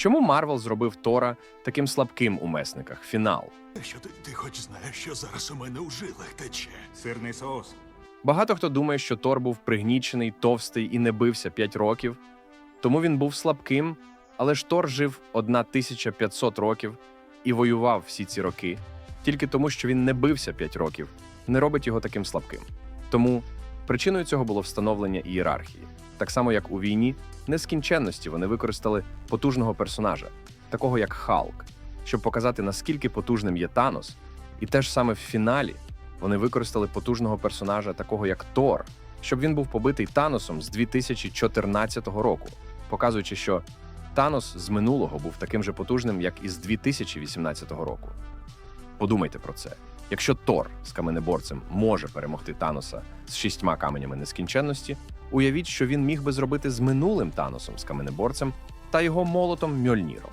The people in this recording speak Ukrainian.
Чому Марвел зробив Тора таким слабким у месниках? Фінал. Що ти, ти хоч знаєш, що зараз у мене у жилах тече? Сирний соус. Багато хто думає, що Тор був пригнічений, товстий і не бився 5 років, тому він був слабким, але ж Тор жив 1500 років і воював всі ці роки, тільки тому, що він не бився 5 років, не робить його таким слабким. Тому причиною цього було встановлення ієрархії. Так само, як у війні нескінченності вони використали потужного персонажа, такого як Халк, щоб показати, наскільки потужним є Танос, і теж саме в фіналі вони використали потужного персонажа, такого як Тор, щоб він був побитий Таносом з 2014 року, показуючи, що Танос з минулого був таким же потужним, як і з 2018 року. Подумайте про це. Якщо Тор з каменеборцем може перемогти Таноса з шістьма каменями нескінченності, уявіть, що він міг би зробити з минулим Таносом з каменеборцем та його молотом Мьольніром.